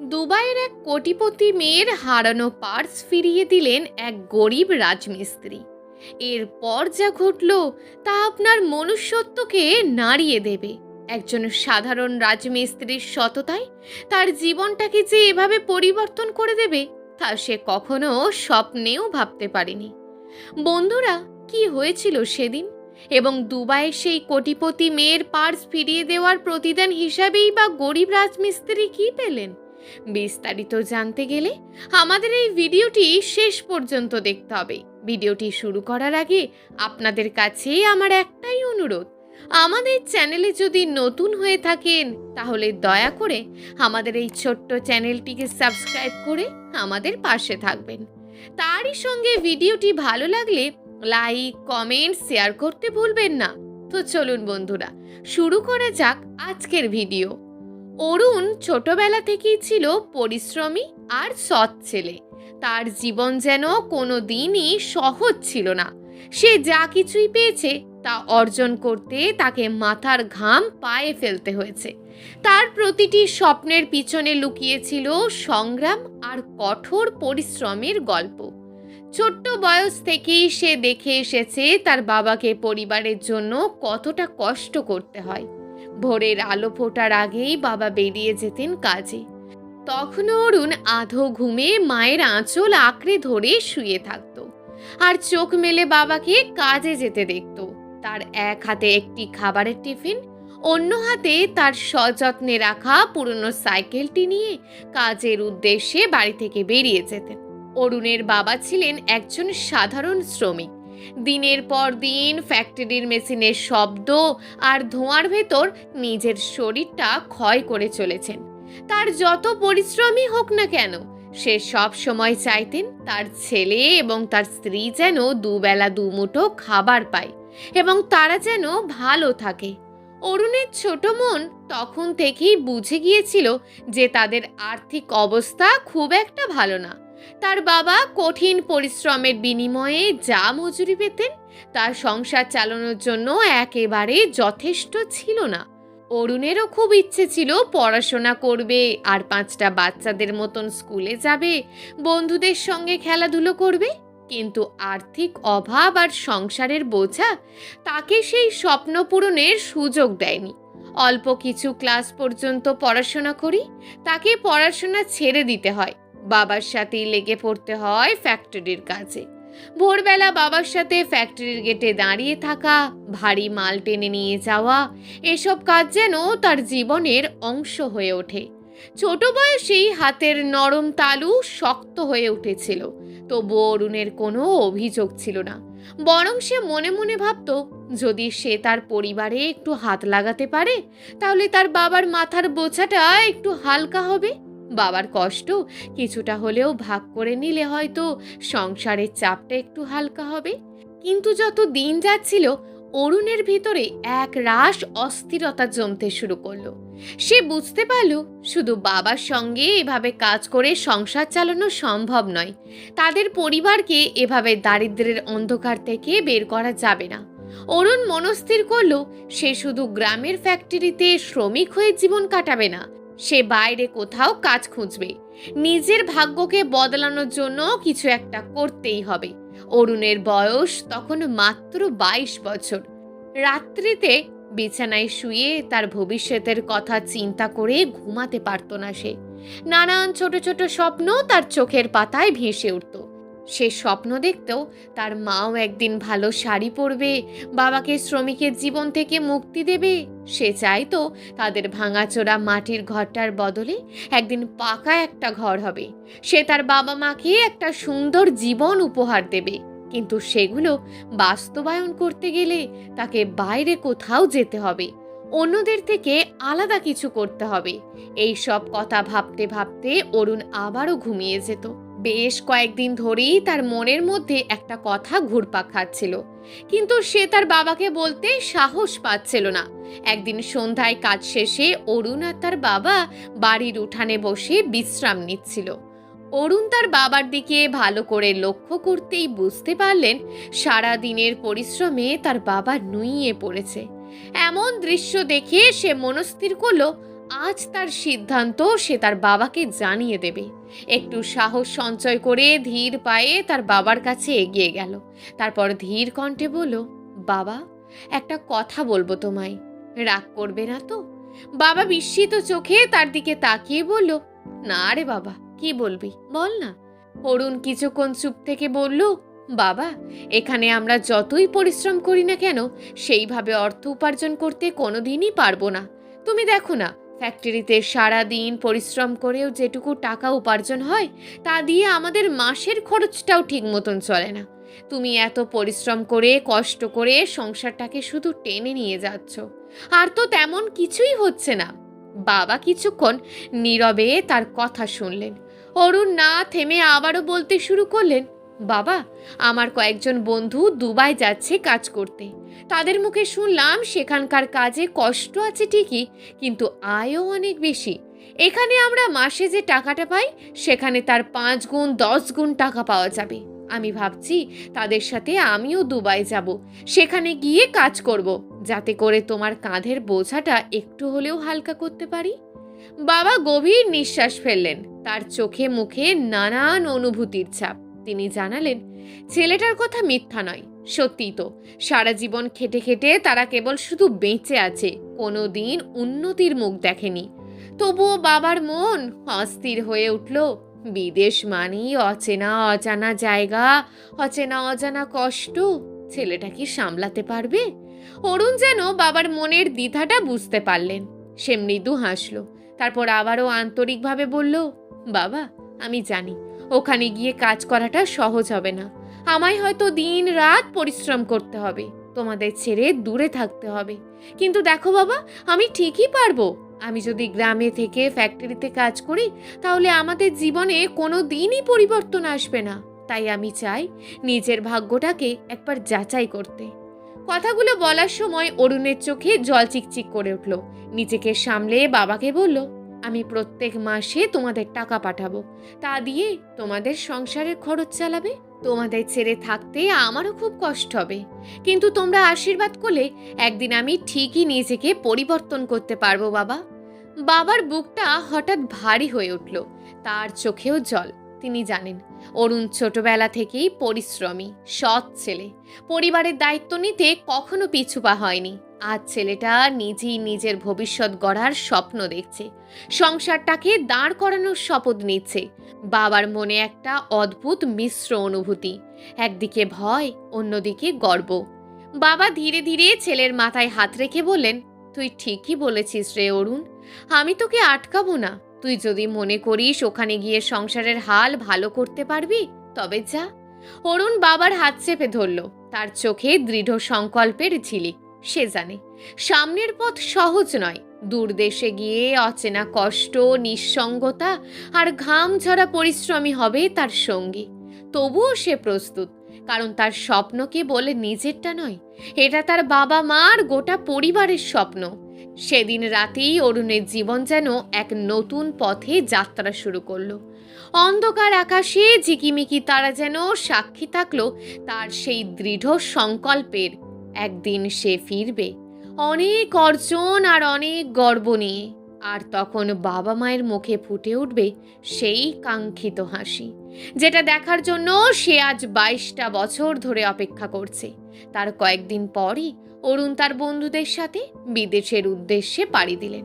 দুবাইয়ের এক কোটিপতি মেয়ের হারানো পার্স ফিরিয়ে দিলেন এক গরিব রাজমিস্ত্রি। এরপর যা ঘটল, তা আপনার মনুষ্যত্বকে নাড়িয়ে দেবে। একজন সাধারণ রাজমিস্ত্রির সততায় তার জীবনটাকে যে এভাবে পরিবর্তন করে দেবে, তা সে কখনো স্বপ্নেও ভাবতে পারেনি। বন্ধুরা, কি হয়েছিল সেদিন? এবং দুবাইয়ের সেই কোটিপতি মেয়ের পার্স ফিরিয়ে দেওয়ার প্রতিদান হিসাবেই বা গরিব রাজমিস্ত্রি কি পেলেন? বিস্তারিত জানতে গেলে আমাদের এই ভিডিওটি শেষ পর্যন্ত দেখতে হবে। ভিডিওটি শুরু করার আগে আপনাদের কাছে আমার একটাই অনুরোধ। আমাদের চ্যানেলে যদি নতুন হয়ে থাকেন, তাহলে দয়া করে আমাদের এই ছোট্ট চ্যানেলটিকে সাবস্ক্রাইব করে আমাদের পাশে থাকবেন। তারই সঙ্গে ভিডিওটি ভালো লাগলে লাইক, কমেন্ট, শেয়ার করতে ভুলবেন না। তো চলুন বন্ধুরা, শুরু করা যাক আজকের ভিডিও। অরুণ ছোটবেলা থেকেই ছিল পরিশ্রমী আর সৎ ছেলে। তার জীবন যেন কোনো দিনই সহজ ছিল না। সে যা কিছুই পেয়েছে তা অর্জন করতে তাকে মাথার ঘাম পায়ে ফেলতে হয়েছে। তার প্রতিটি স্বপ্নের পিছনে লুকিয়েছিল সংগ্রাম আর কঠোর পরিশ্রমের গল্প। ছোট্ট বয়স থেকেই সে দেখে এসেছে তার বাবাকে পরিবারের জন্য কতটা কষ্ট করতে হয়। ভোরের আলো ফোটার আগেই বাবা বেরিয়ে যেতেন কাজে। তখনও অরুণ আধো ঘুমে মায়ের আঁচল আঁকড়ে ধরে শুয়ে থাকতো আর চোখ মেলে বাবাকে কাজে যেতে দেখত। তার এক হাতে একটি খাবারের টিফিন, অন্য হাতে তার সযত্নে রাখা পুরনো সাইকেলটি নিয়ে কাজের উদ্দেশ্যে বাড়ি থেকে বেরিয়ে যেতেন। অরুণের বাবা ছিলেন একজন সাধারণ শ্রমিক। দিনের পর দিন ফ্যাক্টরির মেশিনের শব্দ আর ধোঁয়ার ভেতর নিজের শরীরটা ক্ষয় করে চলেছেন। তার যত পরিশ্রমই হোক না কেন, সে সব সময় চাইতেন তার ছেলে এবং তার স্ত্রী যেন দুবেলা দুমুঠো খাবার পায় এবং তারা যেন ভালো থাকে। অরুণের ছোট মন তখন থেকেই বুঝে গিয়েছিল যে তাদের আর্থিক অবস্থা খুব একটা ভালো না। তার বাবা কঠিন পরিশ্রমের বিনিময়ে যা মজুরি পেতেন, তার সংসার চালানোর জন্য একেবারে যথেষ্ট ছিল না। অরুণেরও খুব ইচ্ছে ছিল পড়াশোনা করবে, আর পাঁচটা বাচ্চাদের মতন স্কুলে যাবে, বন্ধুদের সঙ্গে খেলাধুলো করবে, কিন্তু আর্থিক অভাব আর সংসারের বোঝা তাকে সেই স্বপ্ন পূরণের সুযোগ দেয়নি। অল্প কিছু ক্লাস পর্যন্ত পড়াশোনা করি, তাকে পড়াশোনা ছেড়ে দিতে হয় বাবার সাথেই লেগে পড়তে হয় ফ্যাক্টরির কাজে। ভোরবেলা বাবার সাথে ফ্যাক্টরির গেটে দাঁড়িয়ে থাকা, ভারী মাল টেনে নিয়ে যাওয়া, এসব কাজ যেন তার জীবনের অংশ হয়ে ওঠে। ছোট বয়সেই হাতের নরম তালু শক্ত হয়ে উঠেছিল, তবু অরুণের কোনো অভিযোগ ছিল না। বরং সে মনে মনে ভাবত, যদি সে তার পরিবারে একটু হাত লাগাতে পারে, তাহলে তার বাবার মাথার বোঝাটা একটু হালকা হবে। বাবার কষ্ট কিছুটা হলেও ভাগ করে নিলে হয়তো সংসারের চাপটা একটু হালকা হবে। কিন্তু যত দিন যাচ্ছিল, অরুণের ভিতরে এক রাস অস্থিরতা জমতে শুরু করল। সে বুঝতে পারল, শুধু বাবার সঙ্গে এভাবে কাজ করে সংসার চালানো সম্ভব নয়। তাদের পরিবারকে এভাবে দারিদ্র্যের অন্ধকার থেকে বের করা যাবে না। অরুণ মনস্থির করল, সে শুধু গ্রামের ফ্যাক্টরিতে শ্রমিক হয়ে জীবন কাটাবে না সে বাইরে কোথাও কাজ খুঁজবে। নিজের ভাগ্যকে বদলানোর জন্য কিছু একটা করতেই হবে। অরুণের বয়স তখন মাত্র বাইশ বছর। রাত্রিতে বিছানায় শুয়ে তার ভবিষ্যতের কথা চিন্তা করে ঘুমাতে পারত না সে। নানান ছোট ছোট স্বপ্ন তার চোখের পাতায় ভেসে উঠত। সে স্বপ্ন দেখতেও তার মাও একদিন ভালো শাড়ি পরবে, বাবাকে শ্রমিকের জীবন থেকে মুক্তি দেবে। সে চাইতো তাদের ভাঙাচোরা মাটির ঘরটার বদলে একদিন পাকা একটা ঘর হবে। সে তার বাবা মাকে একটা সুন্দর জীবন উপহার দেবে। কিন্তু সেগুলো বাস্তবায়ন করতে গেলে তাকে বাইরে কোথাও যেতে হবে। অন্যদের থেকে আলাদা কিছু করতে হবে। এই সব কথা ভাবতে ভাবতে অরুণ আবারও ঘুমিয়ে যেত। বেশ কয়েকদিন ধরেই তার মনের মধ্যে একটা কথা ঘুরপাক খাচ্ছিল। কিন্তু সে তার বাবাকে বলতে সাহস পাচ্ছিল না। একদিন সন্ধ্যায় কাজ শেষে অরুণ আর তার বাবা বাড়ির উঠানে বসে বিশ্রাম নিচ্ছিল। অরুণ তার বাবার দিকে ভালো করে লক্ষ্য করতেই বুঝতে পারলেন, সারা দিনের পরিশ্রমে তার বাবা নুইয়ে পড়েছে। এমন দৃশ্য দেখে সে মনস্থির করল আজ তার সিদ্ধান্ত সে তার বাবাকে জানিয়ে দেবে। একটু সাহস সঞ্চয় করে ধীর পায়ে তার বাবার কাছে এগিয়ে গেল। তারপর ধীর কণ্ঠে বলল, বাবা, একটা কথা বলব তোমায়। রাগ করবে না তো? বাবা বিস্মিত চোখে তার দিকে তাকিয়ে বলল, না রে বাবা, কি বলবি? বল না। অরুণ কিছুক্ষণ চুপ থেকে বলল, বাবা, এখানে আমরা যতই পরিশ্রম করি না কেন, সেইভাবে অর্থ উপার্জন করতে কোনোদিনই পারব না। তুমি দেখো না ফ্যাক্টরিতে সারা দিন পরিশ্রম করেও যেটুকু টাকা উপার্জন হয়, তা দিয়ে আমাদের মাসের খরচটাও ঠিক মতন চলে না। তুমি এত পরিশ্রম করে, কষ্ট করে সংসারটাকে শুধু টেনে নিয়ে যাচ্ছ। আর তো তেমন কিছুই হচ্ছে না। বাবা কিছুক্ষণ নীরবে তার কথা শুনলেন। অরুণ না থেমে আবারও বলতে শুরু করলেন, বাবা, আমার কয়েকজন বন্ধু দুবাই যাচ্ছে কাজ করতে। তাদের মুখে শুনলাম সেখানকার কাজে কষ্ট আছে ঠিকই, কিন্তু আয়ও অনেক বেশি। এখানে আমরা মাসে যে টাকাটা পাই, সেখানে তার পাঁচ গুণ, দশ গুণ টাকা পাওয়া যাবে। আমি ভাবছি তাদের সাথে আমিও দুবাই যাব। সেখানে গিয়ে কাজ করব, যাতে করে তোমার কাঁধের বোঝাটা একটু হলেও হালকা করতে পারি। বাবা গভীর নিঃশ্বাস ফেললেন। তার চোখে মুখে নানান অনুভূতির ছাপ। তিনি জানালেন, ছেলেটার কথা মিথ্যা নয়। সত্যিই তো, সারা জীবন খেটে খেটে তারা কেবল শুধু বেঁচে আছে কোনো দিন উন্নতির মুখ দেখেনি। তবুও বাবার মন অস্থির হয়ে উঠল। বিদেশ মানেই অচেনা অজানা জায়গা, অচেনা অজানা কষ্ট। ছেলেটা কি সামলাতে পারবে? অরুণ যেন বাবার মনের দ্বিধাটা বুঝতে পারলেন। সে মৃদু হাসলো। তারপর আবারও আন্তরিকভাবে বলল, বাবা, আমি জানি ওখানে গিয়ে কাজ করাটা সহজ হবে না। আমায় হয়তো দিন রাত পরিশ্রম করতে হবে, তোমাদের ছেড়ে দূরে থাকতে হবে। কিন্তু দেখো বাবা, আমি ঠিকই পারব। আমি যদি গ্রামে থেকে ফ্যাক্টরিতে কাজ করি, তাহলে আমাদের জীবনে কোনো দিনই পরিবর্তন আসবে না। তাই আমি চাই নিজের ভাগ্যটাকে একবার যাচাই করতে। কথাগুলো বলার সময় অরুণের চোখে জল চিকচিক করে উঠল। নিজেকে সামলে বাবাকে বলল আমি প্রত্যেক মাসে তোমাদের টাকা পাঠাবো। তা দিয়ে তোমাদের সংসারের খরচ চালাবে, তোমাদের ছেড়ে থাকতে আমারও খুব কষ্ট হবে। কিন্তু তোমরা আশীর্বাদ করলে একদিন আমি ঠিকই নিজেকে পরিবর্তন করতে পারব, বাবা। বাবার বুকটা হঠাৎ ভারী হয়ে উঠল, তার চোখেও জল। তিনি জানেন, অরুণ ছোটবেলা থেকেই পরিশ্রমী, সৎ ছেলে। পরিবারের দায়িত্ব নিতে কখনো পিছুপা হয়নি। আজ ছেলেটা নিজেই নিজের ভবিষ্যৎ গড়ার স্বপ্ন দেখছে। সংসারটাকে দাঁড় করানোর শপথ নিচ্ছে। বাবার মনে একটা অদ্ভুত মিশ্র অনুভূতি। একদিকে ভয়, অন্যদিকে গর্ব। বাবা ধীরে ধীরে ছেলের মাথায় হাত রেখে বললেন, তুই ঠিকই বলেছিস রে অরুণ। আমি তোকে আটকাবো না। তুই যদি মনে করিস ওখানে গিয়ে সংসারের হাল ভালো করতে পারবি, তবে যা। অরুণ বাবার হাত চেপে ধরল, তার চোখে দৃঢ় সংকল্পের ঝিলিক। সে জানে, সামনের পথ সহজ নয়। দূর দেশে গিয়ে অচেনা কষ্ট, নিঃসঙ্গতা আর ঘাম ঝরা পরিশ্রমী হবে তার সঙ্গী। তবুও সে প্রস্তুত, কারণ তার স্বপ্নকে বলে নিজেরটা নয়, এটা তার বাবা মার গোটা পরিবারের স্বপ্ন। সেদিন রাতেই অরুণের জীবন যেন এক নতুন পথে যাত্রা শুরু করল। অন্ধকার আকাশে ঝিকিমিকি তারা যেন সাক্ষী থাকল তার সেই দৃঢ় সংকল্পের, একদিন সে ফিরবে। অনেক অর্জন আর অনেক গর্ব নিয়ে। আর তখন বাবা মায়ের মুখে ফুটে উঠবে সেই কাঙ্ক্ষিত হাসি, যেটা দেখার জন্য সে আজ বাইশটা বছর ধরে অপেক্ষা করছে। তার কয়েকদিন পরই অরুণ তার বন্ধুদের সাথে বিদেশের উদ্দেশ্যে পাড়ি দিলেন।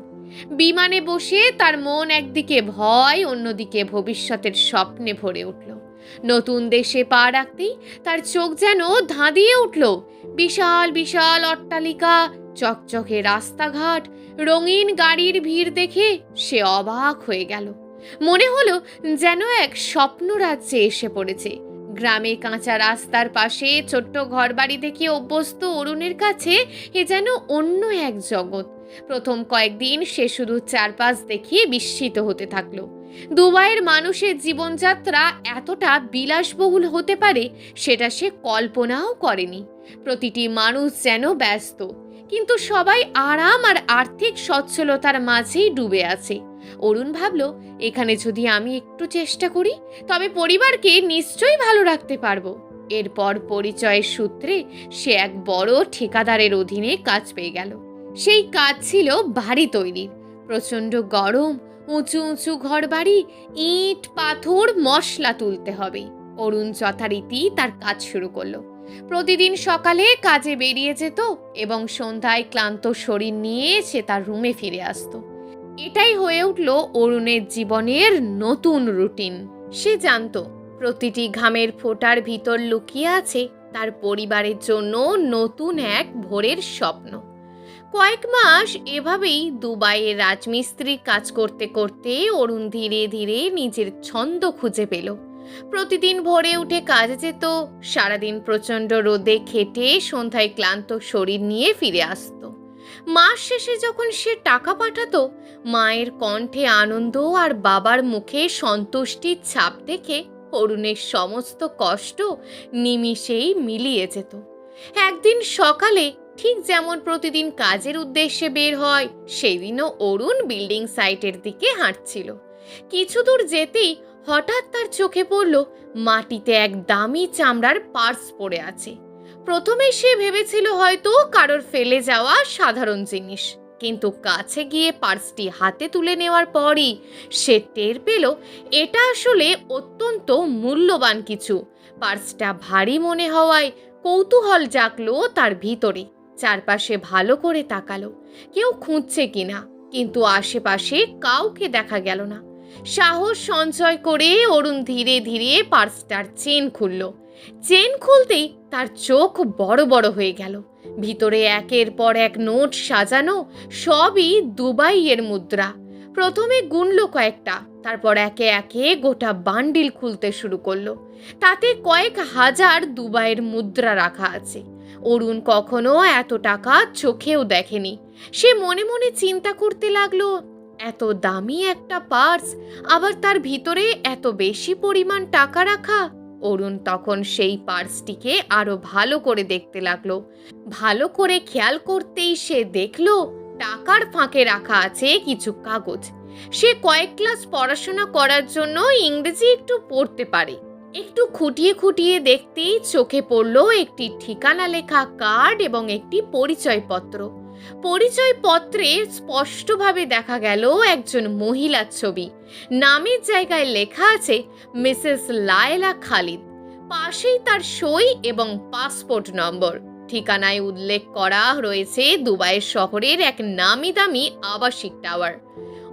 বিমানে বসে তার মন একদিকে ভয়, অন্যদিকে ভবিষ্যতের স্বপ্নে ভরে উঠল। নতুন দেশে পা রাখতেই তার চোখ যেন ধাঁধিয়ে উঠল। বিশাল বিশাল অট্টালিকা চকচকে রাস্তাঘাট, রঙিন গাড়ির ভিড় দেখে সে অবাক হয়ে গেল। মনে হলো যেন এক স্বপ্ন রাজ্যে এসে পড়েছে। গ্রামে কাঁচা রাস্তার পাশে ছোট্ট ঘরবাড়ি দেখে অভ্যস্ত অরুণের কাছে এ যেন অন্য এক জগৎ। প্রথম কয়েকদিন সে শুধু চারপাশ দেখিয়ে বিস্মিত হতে থাকল। দুবাইয়ের মানুষের জীবনযাত্রা এতটা বিলাসবহুল হতে পারে সেটা সে কল্পনাও করেনি। প্রতিটি মানুষ যেন ব্যস্ত। কিন্তু সবাই আরাম আর আর্থিক সচ্ছলতার মাঝেই ডুবে আছে। অরুণ ভাবল, এখানে যদি আমি একটু চেষ্টা করি, তবে পরিবারকে নিশ্চয়ই ভালো রাখতে পারব। এরপর পরিচয়ের সূত্রে সে এক বড় ঠিকাদারের অধীনে কাজ পেয়ে গেল। সেই কাজ ছিল বাড়ি তৈরির। প্রচণ্ড গরম, উঁচু উঁচু ঘরবাড়ি, ইট, পাথর, মশলা তুলতে হবে। অরুণ যথারীতি তার কাজ শুরু করল। প্রতিদিন সকালে কাজে বেরিয়ে যেত এবং সন্ধ্যায় ক্লান্ত শরীর নিয়ে সে তার রুমে ফিরে আসতো। এটাই হয়ে উঠল অরুণের জীবনের নতুন রুটিন। সে জানতো, প্রতিটি ঘামের ফোঁটার ভিতর লুকিয়ে আছে তার পরিবারের জন্য নতুন এক ভোরের স্বপ্ন। কয়েক মাস এভাবেই দুবাইয়ে রাজমিস্ত্রির কাজ করতে করতে অরুণ ধীরে ধীরে নিজের ছন্দ খুঁজে পেল। প্রতিদিন ভোরে উঠে কাজে যেত, সারাদিন প্রচণ্ড রোদে খেটে সন্ধ্যায় ক্লান্ত শরীর নিয়ে ফিরে আসতো। মাস শেষে যখন সে টাকা পাঠাতো, মায়ের কণ্ঠে আনন্দ আর বাবার মুখে সন্তুষ্টির ছাপ দেখে অরুণের সমস্ত কষ্ট নিমিষেই মিলিয়ে যেত। একদিন সকালে ঠিক যেমন প্রতিদিন কাজের উদ্দেশ্যে বের হয়, সেদিনও অরুণ বিল্ডিং সাইটের দিকে হাঁটছিল। কিছু দূর যেতেই হঠাৎ তার চোখে পড়ল মাটিতে এক দামি চামড়ার পার্স পড়ে আছে। প্রথমে সে ভেবেছিল হয়তো কারোর ফেলে যাওয়া সাধারণ জিনিস, কিন্তু কাছে গিয়ে পার্সটি হাতে তুলে নেওয়ার পরই সে টের পেল, এটা আসলে অত্যন্ত মূল্যবান কিছু। পার্সটা ভারী মনে হওয়ায় কৌতূহল জাগলো তার ভিতরে, চারপাশে ভালো করে তাকালো। কেউ খুঁজছে কিনা, কিন্তু আশেপাশে কাউকে দেখা গেল না। সাহস সঞ্চয় করে অরুণ ধীরে ধীরে পার্সটার চেন খুলল। চেন খুলতেই তার চোখ বড় বড় হয়ে গেল। ভিতরে একের পর এক নোট সাজানো সবই দুবাইয়ের মুদ্রা। প্রথমে গুনল কয়েকটা, তারপর একে একে গোটা বান্ডিল খুলতে শুরু করল। তাতে কয়েক হাজার দুবাইয়ের মুদ্রা রাখা আছে। অরুণ কখনো এত টাকা চোখেও দেখেনি। সে মনে মনে চিন্তা করতে লাগল এত দামি একটা পার্স, আবার তার ভিতরে এত বেশি পরিমাণ টাকা রাখা। অরুণ তখন সেই পার্সটিকে আরও ভালো করে দেখতে লাগল। ভালো করে খেয়াল করতেই সে দেখল, টাকার ফাঁকে রাখা আছে কিছু কাগজ। সে কয়েক ক্লাস পড়াশোনা করার জন্য ইংরেজি একটু পড়তে পারে। একটু খুঁটিয়ে খুঁটিয়ে দেখতেই চোখে পড়ল একটি ঠিকানা লেখা কার্ড এবং একটি পরিচয়পত্র। পরিচয়পত্রে স্পষ্টভাবে দেখা গেল একজন মহিলার ছবি। নামের জায়গায় লেখা আছে, মিসেস লায়লা খালিদ। পাশেই তার সই এবং পাসপোর্ট নম্বর। ঠিকানায় উল্লেখ করা রয়েছে দুবাই শহরের এক নামি দামি আবাসিক টাওয়ার।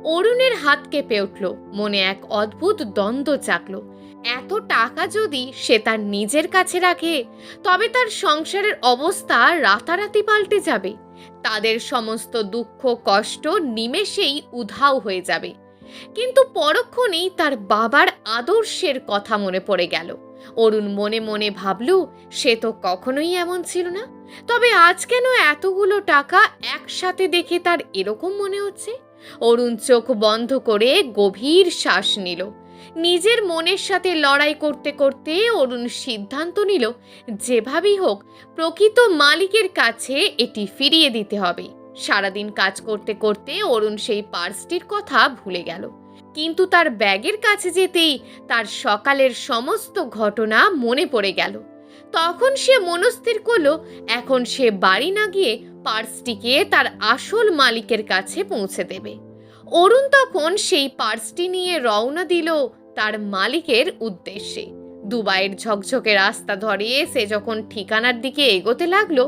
অরুণের হাত কেঁপে উঠল, মনে এক অদ্ভুত দ্বন্দ্ব চাকল এত টাকা যদি সে তার নিজের কাছে রাখে, তবে তার সংসারের অবস্থা রাতারাতি পাল্টে যাবে। তাদের সমস্ত দুঃখ, কষ্ট নিমেষেই উধাও হয়ে যাবে। কিন্তু পরক্ষণেই তার বাবার আদর্শের কথা মনে পড়ে গেল। অরুণ মনে মনে ভাবল, সে তো কখনোই এমন ছিল না। তবে আজ কেন এতগুলো টাকা একসাথে দেখে তার এরকম মনে হচ্ছে? অরুণ চোখ বন্ধ করে গভীর শ্বাস নিল। নিজের মনের সাথে লড়াই করতে করতে অরুণ সিদ্ধান্ত নিল, যেভাবেই হোক, প্রকৃত মালিকের কাছে এটি ফিরিয়ে দিতে হবে। সারাদিন কাজ করতে করতে অরুণ সেই পার্সটির কথা ভুলে গেল। কিন্তু তার ব্যাগের কাছে যেতেই তার সকালের সমস্ত ঘটনা মনে পড়ে গেল। তখন সে মনস্থির করল, এখন সে বাড়ি না গিয়ে পার্সটিকে তার আসল মালিকের কাছে পৌঁছে দেবে। অরুণ তখন সেই পার্সটি নিয়ে রওনা দিল তার মালিকের উদ্দেশ্যে। দুবাইয়ের ঝকঝকে রাস্তা ধরে সে যখন ঠিকানার দিকে এগোতে লাগল,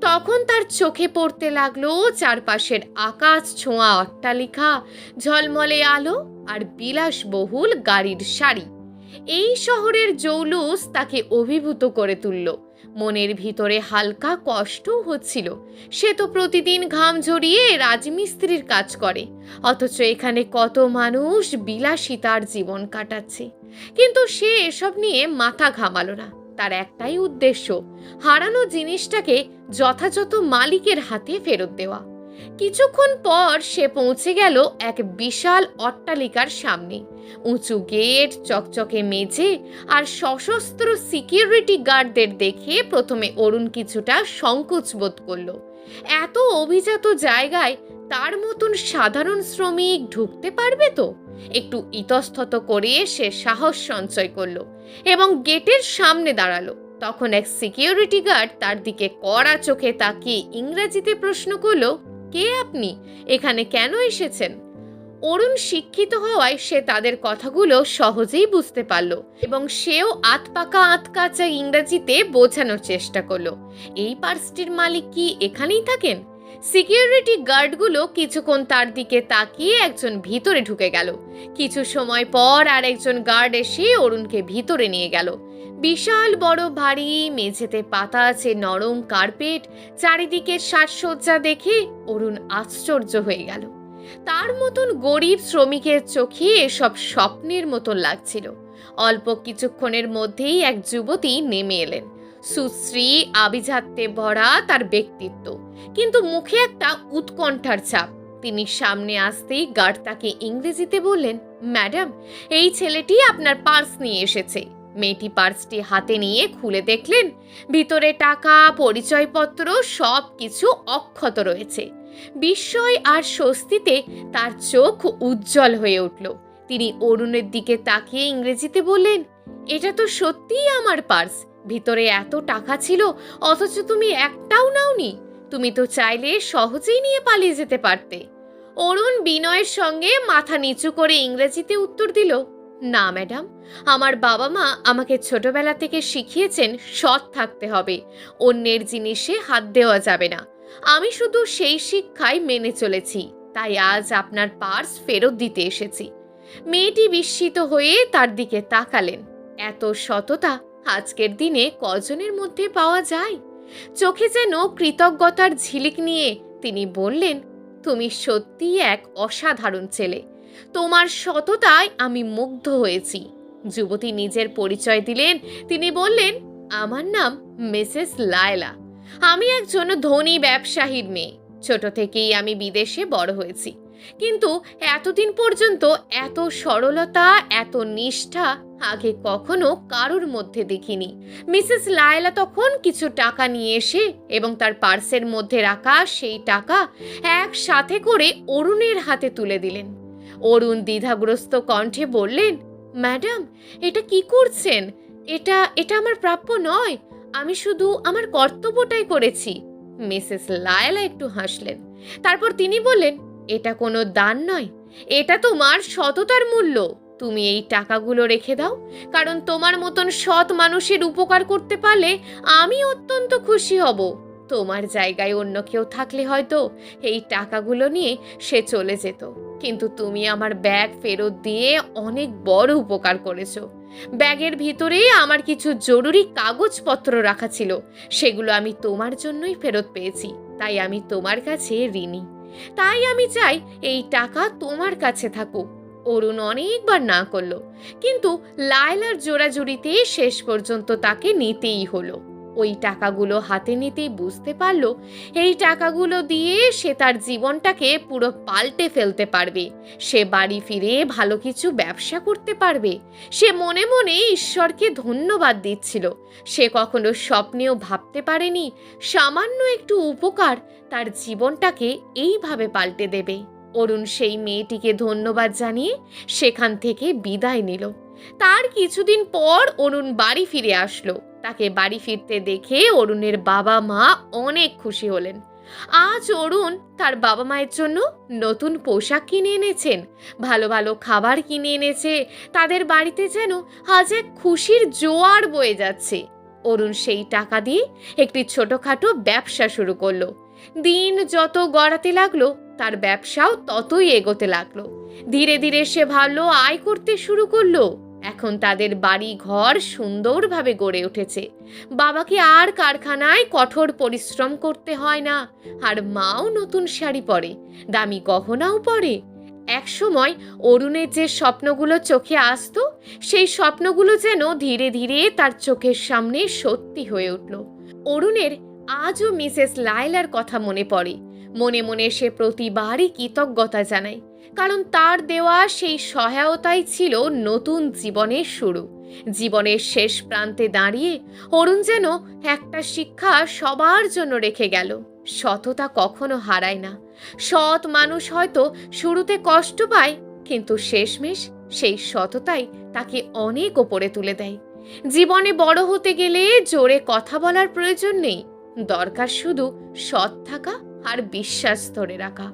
তখন তার চোখে পড়তে লাগল চারপাশের আকাশ ছোঁয়া অট্টালিকা, ঝলমলে আলো আর বিলাসবহুল গাড়ির শাড়ি এই শহরের জৌলুস তাকে অভিভূত করে তুলল। মনের ভিতরে হালকা কষ্টও হচ্ছিল। সে তো প্রতিদিন ঘাম ঝরিয়ে রাজমিস্ত্রির কাজ করে, অথচ এখানে কত মানুষ বিলাসিতার জীবন কাটাচ্ছে। কিন্তু সে এসব নিয়ে মাথা ঘামালো না। তার একটাই উদ্দেশ্য, হারানো জিনিসটাকে যথাযথ মালিকের হাতে ফেরত দেওয়া। কিছুক্ষণ পর সে পৌঁছে গেল এক বিশাল অট্টালিকার সামনে। উঁচু গেট, চকচকে মেঝে আর সশস্ত্র সিকিউরিটি গার্ডদের দেখে প্রথমে অরুণ কিছুটা সংকোচ বোধ করল। এত অভিজাত জায়গায় তার মতন সাধারণ শ্রমিক ঢুকতে পারবে তো? একটু ইতস্তত করে সে সাহস সঞ্চয় করল এবং গেটের সামনে দাঁড়াল। তখন এক সিকিউরিটি গার্ড তার দিকে কড়া চোখে তাকিয়ে ইংরেজিতে প্রশ্ন করল, কে আপনি? এখানে কেন এসেছেন? অরুণ শিক্ষিত হওয়ায় সে তাদের কথাগুলো সহজেই বুঝতে পারল এবং সেও আতপাকা আতকাচা ইংরেজিতে বোঝানোর চেষ্টা করল। এই পার্সটির মালিক কি এখানেই থাকেন? সিকিউরিটি গার্ডগুলো কিছুক্ষণ তার দিকে তাকিয়ে একজন ভিতরে ঢুকে গেল। কিছু সময় পর আর একজন গার্ড এসে অরুণকে ভিতরে নিয়ে গেল। বিশাল, বড়, ভারী, মেঝেতে পাতা আছে, নরম কার্পেট, চারিদিকে সাজসজ্জা দেখে অরুণ আশ্চর্য হয়ে গেল। তার মতন গরিব শ্রমিকের চোখে এসব স্বপ্নের মতন লাগছিল। অল্প কিছুক্ষণের মধ্যেই এক যুবতী নেমে এলেন। সুশ্রী, আভিজাত্যে ভরা তার ব্যক্তিত্ব। কিন্তু মুখে একটা উৎকণ্ঠার ছাপ। তিনি সামনে আসতেই গার্ড তাকে ইংরেজিতে বললেন, ম্যাডাম, এই ছেলেটি আপনার পার্স নিয়ে এসেছে। মেয়েটি পার্সটি হাতে নিয়ে খুলে দেখলেন, ভিতরে টাকা, পরিচয়পত্র সব কিছু অক্ষত রয়েছে। বিস্ময় আর স্বস্তিতে তার চোখ উজ্জ্বল হয়ে উঠল। তিনি অরুণের দিকে তাকিয়ে ইংরেজিতে বললেন, এটা তো সত্যিই আমার পার্স। ভিতরে এত টাকা ছিল, অথচ তুমি একটাও নাওনি। তুমি তো চাইলে সহজেই নিয়ে পালিয়ে যেতে পারতে। অরুণ বিনয়ের সঙ্গে মাথা নিচু করে ইংরেজিতে উত্তর দিল, না, ম্যাডাম, আমার বাবা মা আমাকে ছোটবেলা থেকে শিখিয়েছেন সৎ থাকতে হবে। অন্যের জিনিসে হাত দেওয়া যাবে না। আমি শুধু সেই শিক্ষায় মেনে চলেছি, তাই আজ আপনার পার্স ফেরত দিতে এসেছি। মেয়েটি বিস্মিত হয়ে তার দিকে তাকালেন। এত সততা আজকের দিনে কজনের মধ্যে পাওয়া যায়? চোখে যেন কৃতজ্ঞতার ঝিলিক নিয়ে তিনি বললেন, তুমি সত্যিই এক অসাধারণ ছেলে। তোমার সততায় আমি মুগ্ধ হয়েছি। যুবতী নিজের পরিচয় দিলেন। তিনি বললেন, আমার নাম মিসেস লায়লা। আমি একজন ধনী ব্যবসায়ীর মেয়ে। ছোট থেকেই আমি বিদেশে বড় হয়েছি। কিন্তু এতদিন পর্যন্ত এত সরলতা, এত নিষ্ঠা আগে কখনো কারুর মধ্যে দেখিনি। মিসেস লায়লা তখন কিছু টাকা নিয়ে এসে এবং তার পার্সের মধ্যে রাখা সেই টাকা একসাথে করে অরুণের হাতে তুলে দিলেন। অরুণ দ্বিধাগ্রস্ত কণ্ঠে বললেন, ম্যাডাম, এটা কি করছেন? এটা এটা আমার প্রাপ্য নয়। আমি শুধু আমার কর্তব্যটাই করেছি। মিসেস লায়লা একটু হাসলেন। তারপর তিনি বললেন, এটা কোনো দান নয়। এটা তোমার সততার মূল্য। তুমি এই টাকাগুলো রেখে দাও, কারণ তোমার মতন সৎ মানুষের উপকার করতে পারলে আমি অত্যন্ত খুশি হব। তোমার জায়গায় অন্য কেউ থাকলে হয়তো এই টাকাগুলো নিয়ে সে চলে যেত। কিন্তু তুমি আমার ব্যাগ ফেরত দিয়ে অনেক বড় উপকার করেছ। ব্যাগের ভিতরে আমার কিছু জরুরি কাগজপত্র রাখা ছিল। সেগুলো আমি তোমার জন্যই ফেরত পেয়েছি। তাই আমি তোমার কাছে ঋণী। তাই আমি চাই এই টাকা তোমার কাছে থাকুক। অরুণ অনেকবার না করল। কিন্তু লায়লার জোড়াজুড়িতে শেষ পর্যন্ত তাকে নিতেই হলো। ওই টাকাগুলো হাতে নিতেই বুঝতে পারল, এই টাকাগুলো দিয়ে সে তার জীবনটাকে পুরো পাল্টে ফেলতে পারবে। সে বাড়ি ফিরে ভালো কিছু ব্যবসা করতে পারবে। সে মনে মনে ঈশ্বরকে ধন্যবাদ দিচ্ছিল। সে কখনো স্বপ্নেও ভাবতে পারেনি, সামান্য একটু উপকার তার জীবনটাকে এইভাবে পাল্টে দেবে। অরুণ সেই মেয়েটিকে ধন্যবাদ জানিয়ে সেখান থেকে বিদায় নিল। তার কিছুদিন পর অরুণ বাড়ি ফিরে আসলো। তাকে বাড়ি ফিরতে দেখে অরুণের বাবা মা অনেক খুশি হলেন। আজ অরুণ তার বাবা মায়ের জন্য নতুন পোশাক কিনে এনেছেন, ভালো ভালো খাবার কিনে এনেছে, তাদের বাড়িতে যেন আজ এক খুশির জোয়ার বয়ে যাচ্ছে। অরুণ সেই টাকা দিয়ে একটি ছোটখাটো ব্যবসা শুরু করল। দিন যত গড়াতে লাগল তার ব্যবসাও ততই এগোতে লাগল। ধীরে ধীরে সে ভালো আয় করতে শুরু করল। এখন তাদের বাড়ি ঘর সুন্দরভাবে গড়ে উঠেছে। বাবাকে আর কারখানায় কঠোর পরিশ্রম করতে হয় না। আর মাও নতুন শাড়ি পরে, দামি গহনাও পরে। একসময় অরুণের যে স্বপ্নগুলো চোখে আসতো, সেই স্বপ্নগুলো যেন ধীরে ধীরে তার চোখের সামনে সত্যি হয়ে উঠল। অরুণের আজও মিসেস লায়লার কথা মনে পড়ে। মনে মনে সে প্রতিবারই কৃতজ্ঞতা জানায়, কারণ তার দেওয়া সেই সহায়তাই ছিল নতুন জীবনের শুরু। জীবনের শেষ প্রান্তে দাঁড়িয়ে অরুণ যেন একটা শিক্ষা সবার জন্য রেখে গেল। সততা কখনো হারায় না। সৎ মানুষ হয়তো শুরুতে কষ্ট পায়, কিন্তু শেষমেশ সেই সততাই তাকে অনেক ওপরে তুলে দেয়। জীবনে বড় হতে গেলে জোরে কথা বলার প্রয়োজন নেই। দরকার শুধু সৎ থাকা আর বিশ্বাস ধরে রাখা।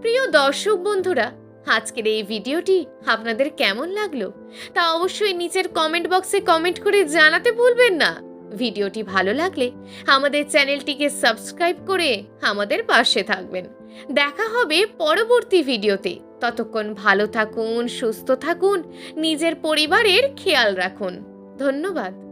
প্রিয় দর্শক বন্ধুরা, আজকের এই ভিডিওটি আপনাদের কেমন লাগল? তা অবশ্যই নিচের কমেন্ট বক্সে কমেন্ট করে জানাতে ভুলবেন না। ভিডিওটি ভালো লাগলে আমাদের চ্যানেলটিকে সাবস্ক্রাইব করে আমাদের পাশে থাকবেন। দেখা হবে পরবর্তী ভিডিওতে। ততক্ষণ ভালো থাকুন, সুস্থ থাকুন, নিজের পরিবারের খেয়াল রাখুন। ধন্যবাদ।